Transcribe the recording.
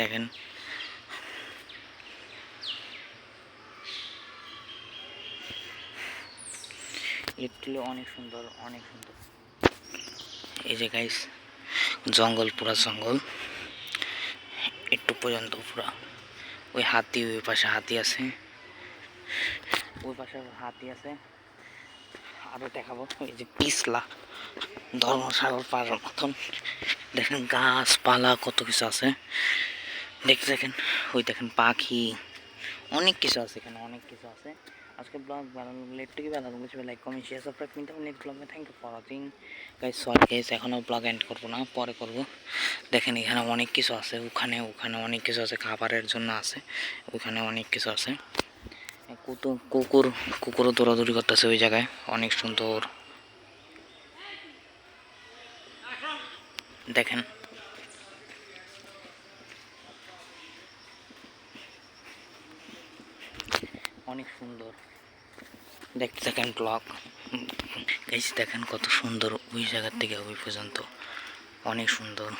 দেখেন এগুলো অনেক সুন্দর অনেক সুন্দর। এই যে গাইস জঙ্গল পুরা জঙ্গল। একটু পর্যন্ত পুরা ওই হাতি ওই পাশে হাতি আছে। ওই পাশে হাতি আছে। আরও দেখাবো এই যে পিছলা ধর্মসাগর পাড়ার মতন। দেখেন গাছপালা কত কিছু আছে। দেখতে দেখেন ওই দেখেন পাখি, অনেক কিছু আছে এখানে, অনেক কিছু আছে। আজকে ব্লগ ভালো লাগলে একটু কি ভালো লাইক কমেন্ট শেয়ার সাবস্ক্রাইব কিন্তু নেক্সট ব্লগে thank you for watching guys sorry guys এখনও ব্লগ এন্ড করব না, পরে করব। দেখেন এখানে অনেক কিছু আছে, ওখানে ওখানে অনেক কিছু আছে, খাবারের জন্য আছে, ওখানে অনেক কিছু আছে। কুতু কুকুর, কুকুরও দৌড়াদৌড়ি করতেছে ওই জায়গায়, অনেক সুন্দর। দেখেন অনেক সুন্দর। দেখতে থাকেন ব্লক গাইস দেখেন কত সুন্দর ওই জায়গার থেকে ওই পর্যন্ত। অনেক সুন্দর।